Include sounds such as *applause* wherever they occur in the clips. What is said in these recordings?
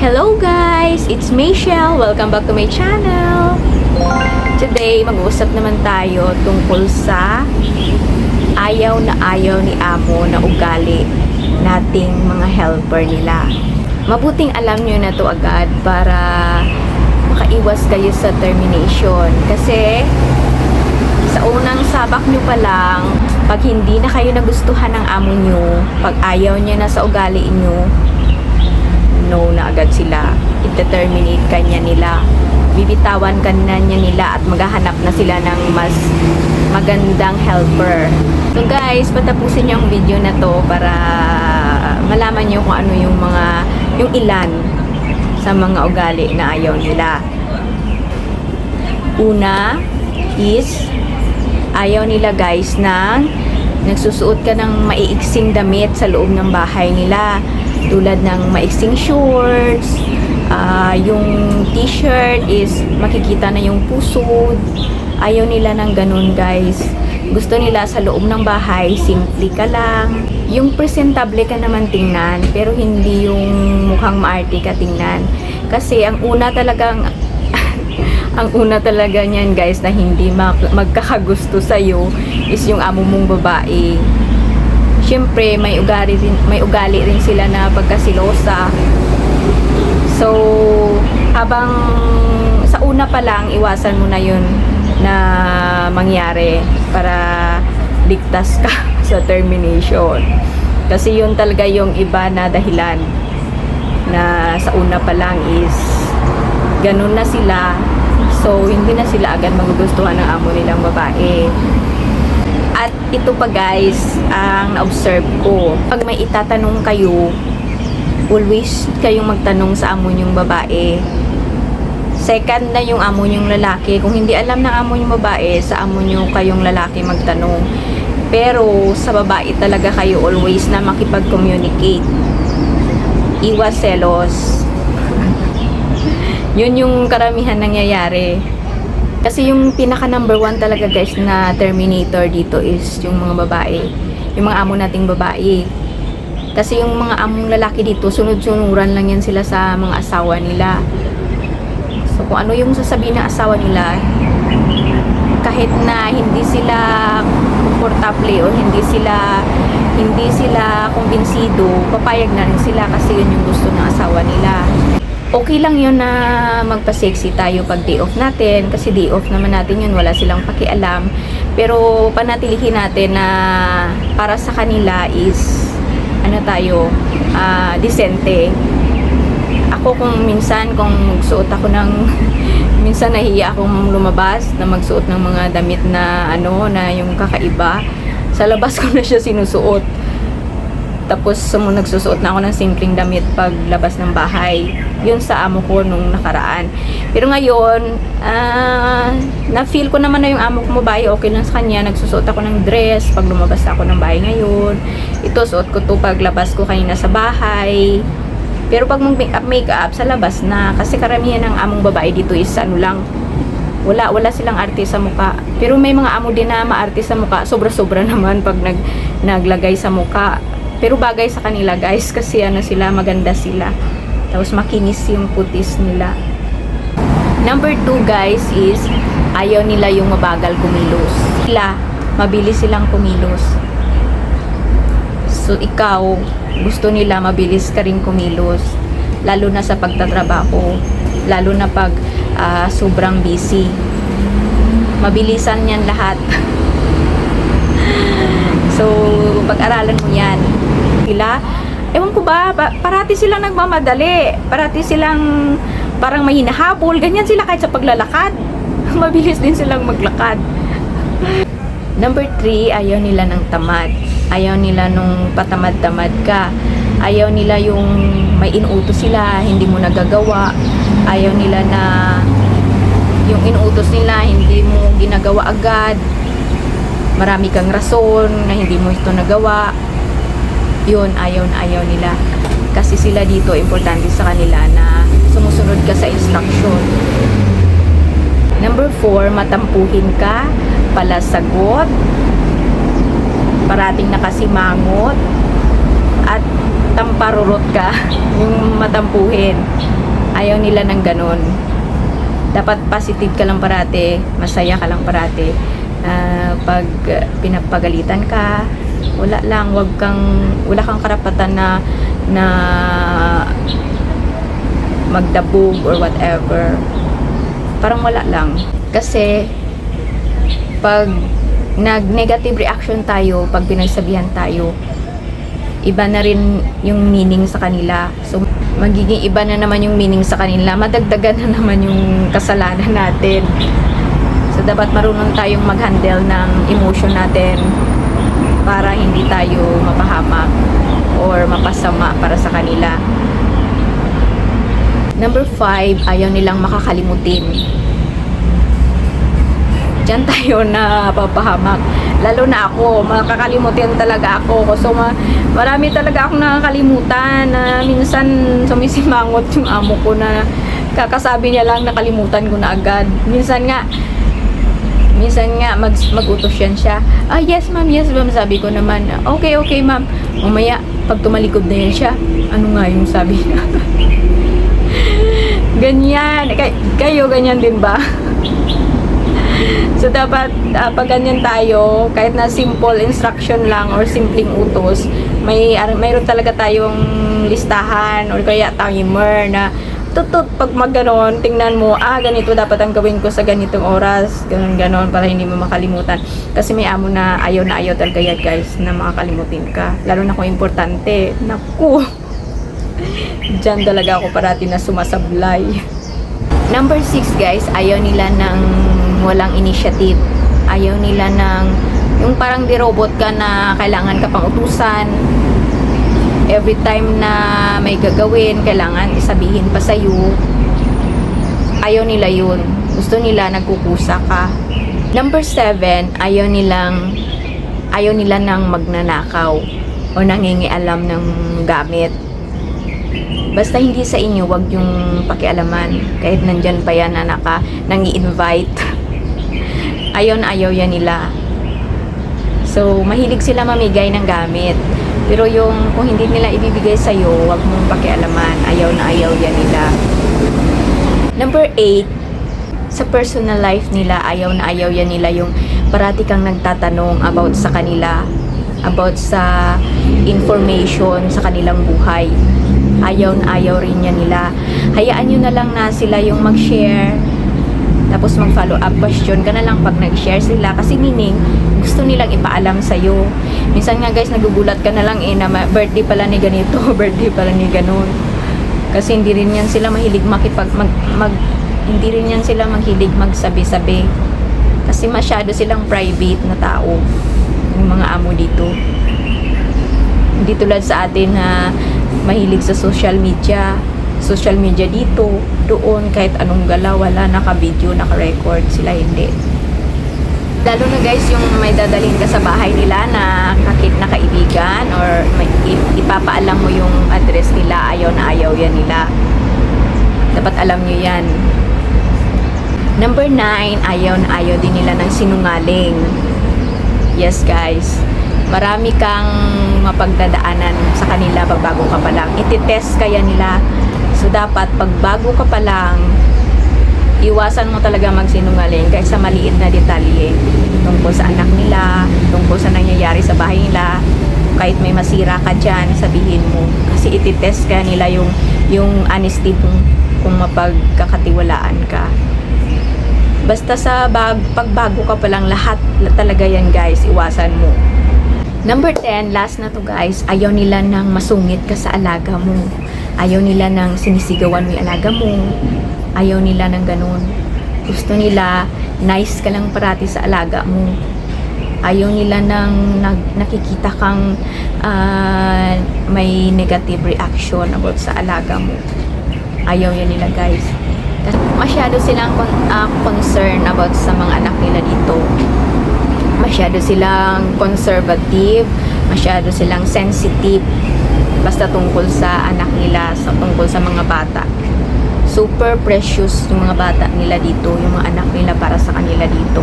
Hello guys! It's Michelle! Welcome back to my channel! Today, mag-uusap naman tayo tungkol sa ayaw na ayaw ni Amo na ugali nating mga helper nila. Mabuting alam nyo na to agad para makaiwas kayo sa termination. Kasi sa unang sabak nyo pa lang, pag hindi na kayo nagustuhan ng amo nyo, pag ayaw niya na sa ugali nyo, no na agad sila. I-terminate kanya nila. Bibitawan kanya nila at maghahanap na sila ng mas magandang helper. So guys, patapusin niyo ang video na to para malaman niyo kung ano yung mga yung ilan sa mga ugali na ayaw nila. Una is ayaw nila guys na nagsusuot ka ng maiiksing damit sa loob ng bahay nila tulad ng maiksing shorts ah, yung t-shirt is makikita na yung pusod ayaw nila ng ganun guys. Gusto nila sa loob ng bahay simple ka lang. Yung presentable ka naman tingnan pero hindi yung mukhang maarte ka tingnan. Kasi ang una talagang *laughs* ang una talaga niyan guys na hindi mak- magkakagusto sa'yo is yung amo mong babae. Siyempre, may ugali rin, may ugali rin sila na pagkasilosa. So, habang sa una pa lang, iwasan mo na yun na mangyari para ligtas ka *laughs* sa termination. Kasi yun talaga yung iba na dahilan na sa una pa lang is ganun na sila So, hindi na sila agad magugustuhan ng amo nilang babae. Ito pa guys, ang na-observe ko. Pag may itatanong kayo, always kayong magtanong sa amo niyong babae. Second na yung amo niyong lalaki. Kung hindi alam ng amo niyong babae, sa amo niyo kayong lalaki magtanong. Pero sa babae talaga kayo always na makipag-communicate. Iwas selos *laughs* yun yung karamihan nangyayari. Kasi yung pinaka number one talaga guys na terminator dito is yung mga babae. Yung mga amo nating babae. Kasi yung mga among lalaki dito, sunod-sunuran lang yan sila sa mga asawa nila. So kung ano yung sasabihin ng asawa nila, kahit na hindi sila komportable o hindi sila hindi sila kumbinsido, papayag na rin sila kasi yun yung gusto ng asawa nila okay lang yun na magpa-sexy tayo pag day off natin. Kasi day off naman natin yun wala silang pakialam. Pero panatilihin natin na para sa kanila is ano tayo ah, disente. Ako kung minsan kung magsuot ako ng *laughs* minsan nahiya akong lumabas na magsuot ng mga damit na ano na yung kakaiba. Sa labas *laughs* ko na siya sinusuot tapos sumo nagsusuot na ako ng simpleng damit pag labas ng bahay. Yun sa amo ko nung nakaraan. Pero ngayon, ah, na-feel ko naman na yung amo ko babae, okay lang sa kanya. Nagsusuot ako ng dress pag lumabas ako ng bahay ngayon. Ito, suot ko to pag labas ko kanina sa bahay. Pero pag mag-makeup, makeup sa labas na. Kasi karamihan ng among babae dito is ano lang, wala wala silang arte sa muka. Pero may mga amo din na maarte sa muka. Sobra-sobra *laughs* naman pag nag naglagay sa muka. Pero bagay sa kanila guys kasi ano sila, maganda sila. Tapos makinis yung putis nila. Number two guys is ayaw nila yung mabagal kumilos. Sila, mabilis silang kumilos. So ikaw, gusto nila mabilis ka rin kumilos. Lalo na sa pagtatrabaho. Lalo na pag ah, sobrang busy. Mabilisan yan lahat. *laughs* so, pag-aralan mo yan sila. Ewan ko ba, pa- parati silang nagmamadali. Parati silang parang may hinahabol. Ganyan sila kahit sa paglalakad. *laughs* Mabilis din silang maglakad. Number three, ayaw nila ng tamad. Ayaw nila nung patamad-tamad ka. Ayaw nila yung may inuutos sila, hindi mo nagagawa. Ayaw nila na yung inuutos nila, hindi mo ginagawa agad. Marami kang rason na hindi mo ito nagawa yun, ayaw na ayaw nila. Kasi sila dito, importante sa kanila na sumusunod ka sa instruction. Number four, matampuhin ka, palasagot, parating nakasimangot, at tamparurot ka, *laughs* yung matampuhin. Ayaw nila ng ganun. Dapat positive ka lang parate, masaya ka lang parate. Ah, pag uh, pinapagalitan ka, wala lang, wag kang, wala kang karapatan na, na magdabog or whatever. Parang wala lang. Kasi, pag nag-negative reaction tayo, pag pinagsabihan tayo, iba na rin yung meaning sa kanila. So, magiging iba na naman yung meaning sa kanila. Madagdagan na naman yung kasalanan natin. So, dapat marunong tayong mag-handle ng emotion natin para hindi tayo mapahamak or mapasama para sa kanila. Number five, ayaw nilang makakalimutin. Diyan tayo *laughs* na papahamak. Lalo na ako, makakalimutin talaga ako. So, ma- marami talaga akong nakakalimutan na minsan sumisimangot yung amo ko na kakasabi niya lang nakalimutan ko na agad. Minsan nga, minsan nga mag, magutos yan siya. Ah, yes ma'am, yes ma'am. Sabi ko naman, okay, okay ma'am. Mamaya, pag tumalikod na yan siya, ano nga yung sabi niya? *laughs* ganyan. Kay, kayo, ganyan din ba? so, dapat, ah, pag ganyan tayo, kahit na simple instruction lang or simpleng utos, may, mayroon talaga tayong listahan or kaya timer na tutut pag magganon, tingnan mo, ah, ganito dapat ang gawin ko sa ganitong oras, ganon ganon para hindi mo makalimutan. Kasi may amo na ayaw na ayaw talaga yan guys na makakalimutin ka. Lalo na kung importante. Naku! *laughs* Diyan talaga ako parati na sumasablay. Number 6 guys, ayaw nila ng walang initiative. Ayaw nila ng yung parang di robot ka na kailangan ka pang utusan. Every time na may gagawin, kailangan isabihin pa sa'yo. Ayaw nila yun. Gusto nila nagkukusa ka. Number 7, ayaw nilang ayaw nila ng magnanakaw o nangingialam ng gamit. Basta hindi sa inyo, wag yung pakialaman. Kahit nandyan pa yan na naka, nangi-invite. *laughs* Ayaw na ayaw yan nila. So, mahilig sila mamigay ng gamit. Pero yung kung hindi nila ibibigay sa'yo, wag mong pakialaman. Ayaw na ayaw yan nila. Number 8, sa personal life nila, ayaw na ayaw yan nila yung parati kang nagtatanong about sa kanila, about sa information sa kanilang buhay. Ayaw na ayaw rin yan nila. Hayaan nyo na lang na sila yung mag-share, tapos mag-follow up question ka na lang pag nag-share sila. Kasi meaning, gusto nilang ipaalam sa'yo. Minsan nga guys, nagugulat ka na lang eh na birthday pala ni ganito, *laughs* birthday pala ni ganun. Kasi hindi rin yan sila mahilig makipag, mag, mag, hindi rin yan sila mahilig magsabi-sabi. Kasi masyado silang private na tao. Yung mga amo dito. Hindi tulad sa atin na mahilig sa social media. Social media dito, doon, kahit anong galaw, wala, naka-video, naka-record, sila hindi. Lalo na guys, yung may dadalhin ka sa bahay nila na kakit na kaibigan or may, ipapaalam mo yung address nila, ayaw na ayaw yan nila. Dapat alam nyo yan. Number 9, ayaw na ayaw din nila ng sinungaling. Yes guys, marami kang mapagdadaanan sa kanila pag bago ka pa lang. Ititest kaya nila. So dapat pag bago ka pa lang, iwasan mo talaga magsinungaling kahit sa maliit na detalye tungkol sa anak nila, tungkol sa nangyayari sa bahay nila. Kahit may masira ka dyan, sabihin mo. Kasi ititest ka nila yung, yung honesty kung, kung mapagkakatiwalaan ka. Basta sa bag, pagbago ka pa lang, lahat talaga yan guys, iwasan mo. Number 10, last na to guys, ayaw nila ng masungit ka sa alaga mo. Ayaw nila ng sinisigawan mo yung alaga mo. Ayaw nila ng ganun. Gusto nila, nice ka lang parati sa alaga mo. Ayaw nila ng nag, nakikita kang ah, may negative reaction about sa alaga mo. Ayaw yan nila guys. Kasi masyado silang con- ah, concerned about sa mga anak nila dito masyado silang conservative, masyado silang sensitive basta tungkol sa anak nila, sa tungkol sa mga bata. Super precious yung mga bata nila dito, yung mga anak nila para sa kanila dito.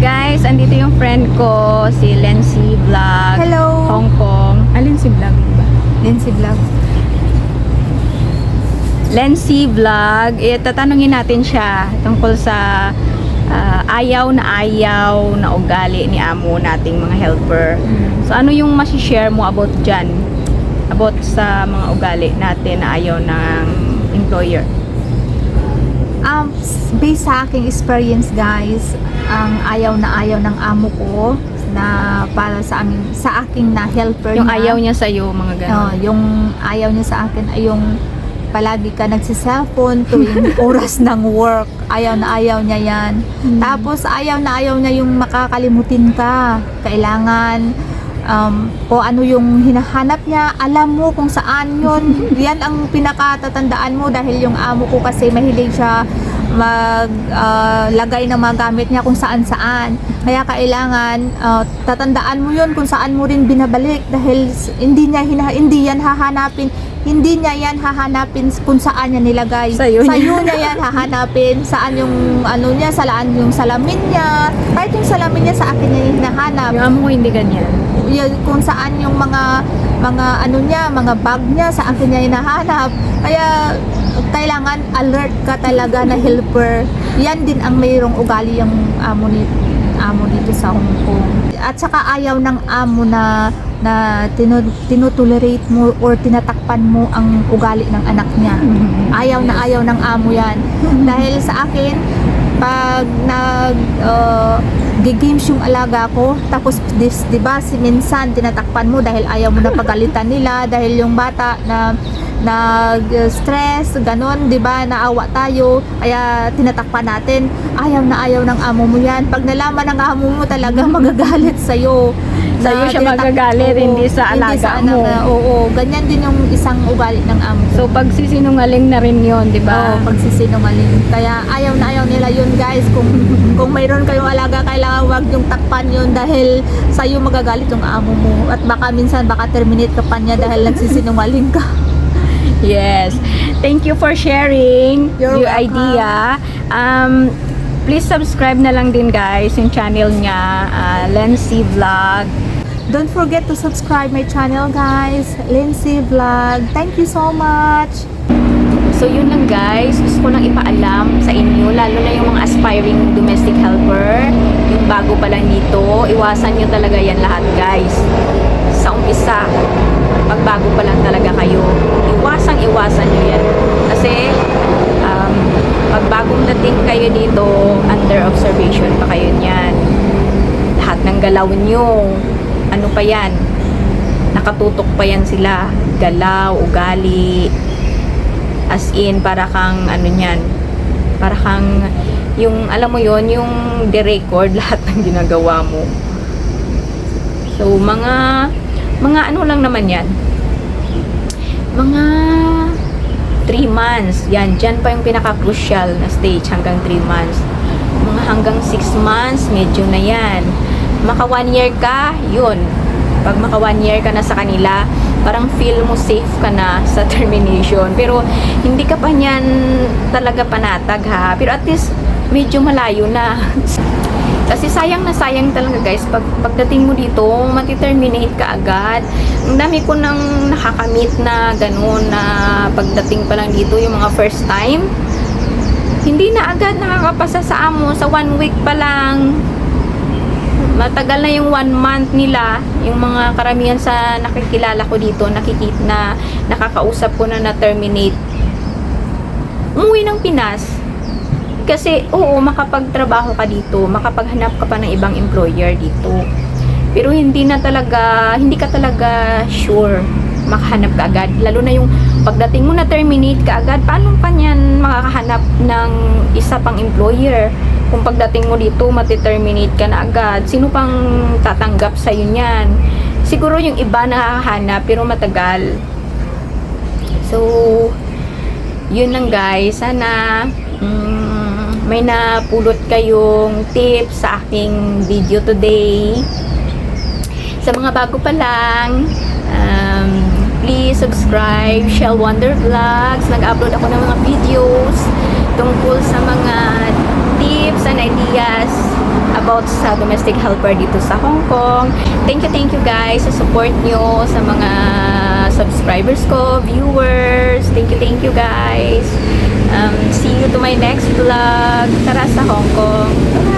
Guys, andito yung friend ko, si Lency Vlog. Hello. Hong Kong. Alin si Vlog ba? Lindsay Vlog. Lency Vlog, eh, tatanungin natin siya tungkol sa ah, ayaw na ayaw na ugali ni amo nating mga helper. So, ano yung masishare mo about dyan? About sa mga ugali natin na ayaw ng employer? Um, based sa aking experience guys, ang ayaw na ayaw ng amo ko na para sa amin sa aking na helper Yung niya. ayaw niya sa'yo, mga Oh, gano'n. yung ayaw niya sa akin ay yung palagi ka nagsiselfone tuwing *laughs* oras ng work. Ayaw na ayaw niya yan. Tapos ayaw na ayaw niya yung makakalimutin ka. Kailangan um, o ano yung hinahanap niya, alam mo kung saan yun. *laughs* yan ang pinakatatandaan mo dahil yung amo ko kasi mahilig siya maglagay ng mga gamit niya kung saan saan. Kaya kailangan ah, tatandaan mo yun kung saan mo rin binabalik dahil hindi niya hina, hindi yan hahanapin hindi niya yan hahanapin kung saan niya nilagay. Sa'yo niya. Sa'yo niya yan hahanapin. Saan yung ano niya, salaan yung salamin niya. Kahit yung salamin niya sa akin niya hinahanap Yung amo ko hindi ganyan. Kung saan yung mga mga ano niya, mga bag niya sa akin niya hinahanap. Kaya kailangan alert ka talaga na helper. Yan din ang mayroong ugali yung amo ni amo dito sa Hong Kong. At saka ayaw ng amo na na tinu, tinutolerate mo or tinatakpan mo ang ugali ng anak niya. *laughs* Ayaw na ayaw ng amo yan. Dahil sa akin, pag nag uh, gigames yung alaga ko tapos this 'di ba si minsan tinatakpan mo dahil ayaw mo na pagalitan nila dahil yung bata na nag stress ganon 'di ba naawa tayo kaya tinatakpan natin ayaw na ayaw ng amo mo yan pag nalaman ng amo mo talaga *laughs* magagalit sa iyo Sa'yo siya magagalit, hindi sa alaga mo. oo ganyan din yung isang ugali ng amo So, pag sisinungaling na rin yun, di ba? Oo, pagsisinungaling. Kaya ayaw na ayaw nila yun guys. Kung *laughs* kung mayroon kayong alaga, kailangan wag yung takpan yun dahil sa'yo magagalit yung amo mo. At baka minsan baka terminate ka pa niya dahil *laughs* nagsisinungaling ka. Yes. Thank you for sharing You're your welcome. idea. Um, please subscribe na lang din guys yung channel niya, uh, Lency Vlog. Don't forget to subscribe my channel guys. Lindsay Vlog. Thank you so much. So yun lang guys, gusto ko lang ipaalam sa inyo, lalo na yung mga aspiring domestic helper, yung bago pa lang dito, iwasan nyo talaga yan lahat guys. Sa umpisa, pag bago pa lang talaga kayo, iwasang iwasan nyo yan. Kasi, um, pag bagong dating kayo dito, under observation pa kayo niyan. Lahat ng galaw nyo, ano pa yan, nakatutok pa yan sila. Galaw, ugali, as in para kang ano niyan para kang yung alam mo yon yung de-record *laughs* lahat ng ginagawa mo so mga mga ano lang naman yan? Mga 3 months. Yan dyan pa yung pinaka crucial na stage hanggang 3 months. Mga hanggang 6 months medyo na yan. Maka 1 year ka yun. Pag maka 1 year ka na sa kanila parang feel mo safe ka na *laughs* sa termination. Pero hindi ka pa niyan talaga panatag ha? Pero at least medyo malayo na *laughs* kasi sayang na sayang talaga guys. Pag pagdating mo dito mati-terminate ka agad. Ang dami ko nang nakakamit na ganun na pagdating pa lang dito yung mga first time. Hindi na agad nakakapasa sa amo. Sa one week pa lang. Matagal na yung one month nila. Yung mga karamihan sa nakikilala ko dito nakikita na nakakausap ko na na-terminate. Umuwi ng Pinas kasi oo makapagtrabaho ka dito makapaghanap ka pa ng ibang employer dito. Pero hindi na talaga hindi ka talaga sure makahanap ka agad. Lalo na yung pagdating mo na terminate ka agad paano pa niyan makakahanap ng isa pang employer? Kung pagdating mo dito mati-terminate ka na agad sino pang tatanggap sa niyan? Siguro yung iba nakakahanap pero matagal. So yun lang guys sana mm, may napulot kayong tips sa aking video today. Sa mga bago pa lang, um, please subscribe Shell Wonder Vlogs. Nag-upload ako ng mga videos tungkol sa mga tips and ideas about sa domestic helper dito sa Hong Kong. Thank you, thank you guys sa support nyo, sa mga subscribers ko, viewers. Thank you, thank you guys. Um, see you to my next vlog. Tara sa Hong Kong.